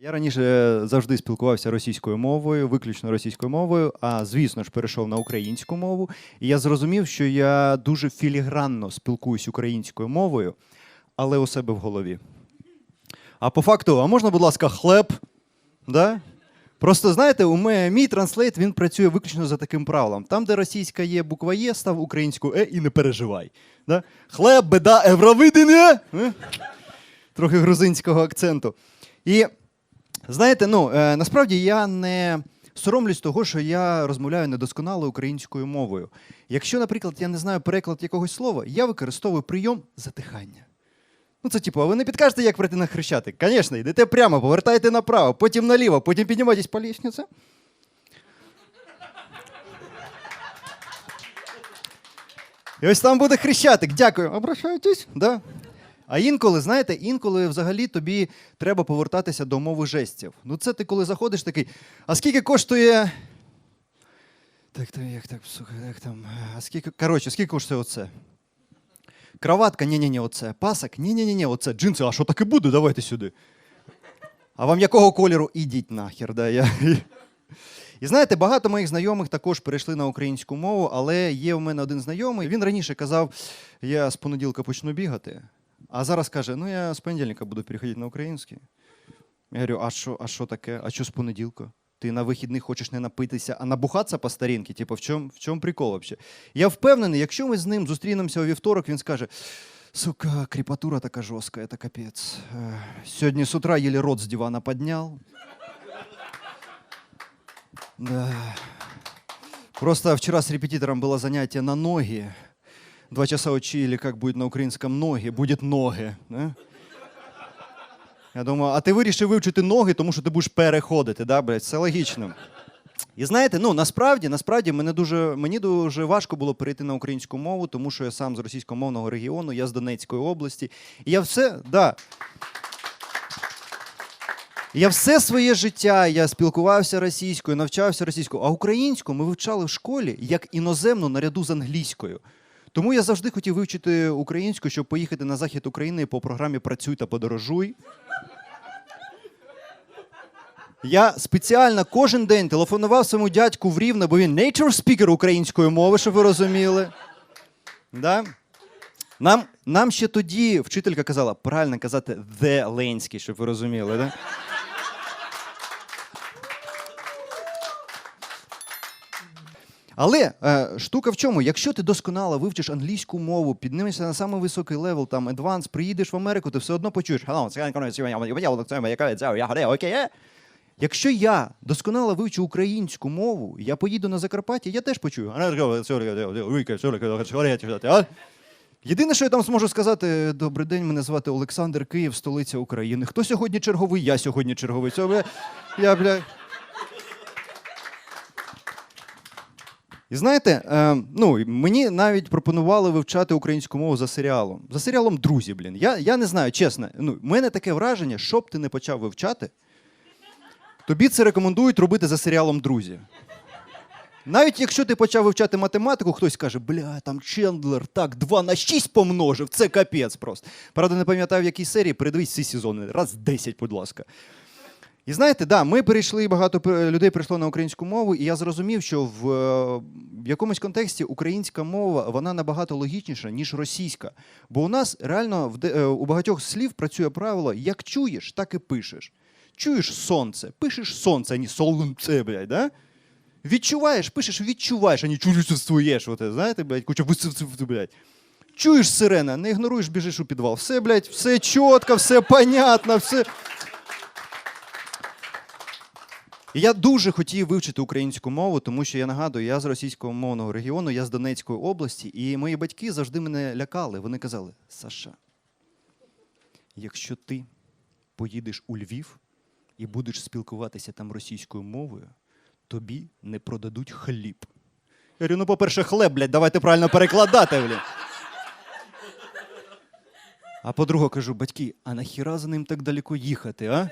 Я раніше завжди спілкувався російською мовою, виключно російською мовою, а звісно ж перейшов на українську мову. І я зрозумів, що я дуже філігранно спілкуюсь українською мовою, але у себе в голові. А по факту, а можна, будь ласка, хлеб? Да? Просто знаєте, у мене мій транслейт він працює виключно за таким правилом. Там, де російська є буква Є, став українську Е і не переживай. Да? Хлеб, беда, евровидення. Е? Трохи грузинського акценту. І знаєте, ну е, насправді я не соромлюсь того, що я розмовляю недосконало українською мовою. Якщо, наприклад, я не знаю переклад якогось слова, я використовую прийом затихання. Ну, це типу, а ви не підкажете, як прийти на хрещатик? Звісно, йдете прямо, повертаєте направо, потім наліво, потім піднімайтесь по лісниці. І ось там буде хрещатик. Дякую. Обращайтесь. Да. А інколи, знаєте, інколи взагалі тобі треба повертатися до мови жестів. Ну, це ти коли заходиш такий. А скільки коштує. Так, так, як так, слухай, як там. А скільки. Коротше, скільки коштує оце? Кроватка, ні-ні-ні, оце. Пасок, ні-ні-ні, оце. Джинси, а що так і буде? Давайте сюди. А вам якого кольору? Ідіть нахер, да, я. І знаєте, багато моїх знайомих також перейшли на українську мову, але є в мене один знайомий. Він раніше казав, я з понеділка почну бігати, а зараз каже: ну я з понедільника буду переходити на український. Я говорю, а що, а що таке? А що з понеділка? Ти на вихідних хочеш не напитися, а набухатися по старінки? Типу, в чому в чому прикол взагалі? Я впевнений, якщо ми з ним зустрінемося у вівторок, він скаже: сука, кріпатура така жорстка, це капець. Е, Сьогодні з утра єлі рот з дивана підняв. Да. Просто вчера с репетитором было занятие на ноги. Два часа учили, как будет на українському ноги. Будет ноги. Да? Я думаю, а ти вирішив вивчити ноги, тому що ти будеш переходити, да, блядь? Це логічно. І знаєте, ну насправді, насправді мене дуже, мені дуже важко було перейти на українську мову, тому що я сам з російськомовного регіону, я з Донецької області. І я все, да. Я все своє життя я спілкувався російською, навчався російською, а українську ми вивчали в школі як іноземну наряду з англійською. Тому я завжди хотів вивчити українську, щоб поїхати на захід України по програмі Працюй та подорожуй. Я спеціально кожен день телефонував своєму дядьку в Рівне, бо він nature speaker української мови, щоб ви розуміли. Да? Нам, нам ще тоді вчителька казала правильно казати «the Ленський, щоб ви розуміли. Да? Але е, штука в чому? Якщо ти досконало вивчиш англійську мову, піднимешся на самий високий левел, там advanced, приїдеш в Америку, ти все одно почуєш. Якщо я досконало вивчу українську мову, я поїду на Закарпаття, я теж почую. Єдине, що я там зможу сказати, добрий день, мене звати Олександр Київ, столиця України. Хто сьогодні черговий? Я сьогодні черговий. Це, бля, я, бля. І знаєте, е, ну, мені навіть пропонували вивчати українську мову за серіалом. За серіалом Друзі, блін. Я, я не знаю, чесно. Ну, в мене таке враження, що б ти не почав вивчати, тобі це рекомендують робити за серіалом Друзі. Навіть якщо ти почав вивчати математику, хтось каже, бля, там Чендлер, так, 2 на 6 помножив, це капець просто. Правда, не пам'ятаю, в якій серії, передивись всі сезони. Раз 10, будь ласка. І знаєте, да, ми перейшли, багато людей прийшло на українську мову, і я зрозумів, що в, в якомусь контексті українська мова вона набагато логічніша, ніж російська. Бо у нас реально в е, у багатьох слів працює правило: як чуєш, так і пишеш. Чуєш сонце, пишеш сонце, а не солнце, блядь, да? Відчуваєш, пишеш, відчуваєш, а не чувствуєш. От, знаєте, блядь, куча блядь. Чуєш сирена, не ігноруєш, біжиш у підвал. Все, блядь, все чітко, все понятно, все. Я дуже хотів вивчити українську мову, тому що я нагадую, я з російського мовного регіону, я з Донецької області, і мої батьки завжди мене лякали. Вони казали: Саша, якщо ти поїдеш у Львів і будеш спілкуватися там російською мовою, тобі не продадуть хліб. Я говорю, ну, по-перше, хлеб, блядь, давайте правильно перекладати, блядь. А по-друге, кажу, батьки, а нахіра за ним так далеко їхати, а?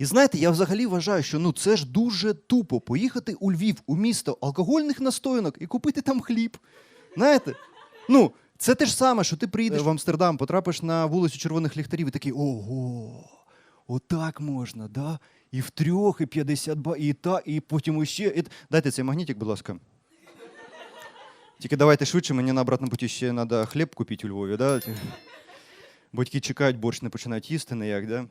І знаєте, я взагалі вважаю, що ну це ж дуже тупо поїхати у Львів, у місто алкогольних настоянок і купити там хліб. Знаєте? Ну, це те ж саме, що ти приїдеш в Амстердам, потрапиш на вулицю червоних ліхтарів і такий ого. отак можна, да? І в трьох, і 50 ба, і та, і потім іще. І... Дайте цей магнітик, будь ласка. Тільки давайте швидше, мені на обратному путі ще треба хліб купити у Львові, да? Батьки чекають, борщ не починають їсти ніяк, да?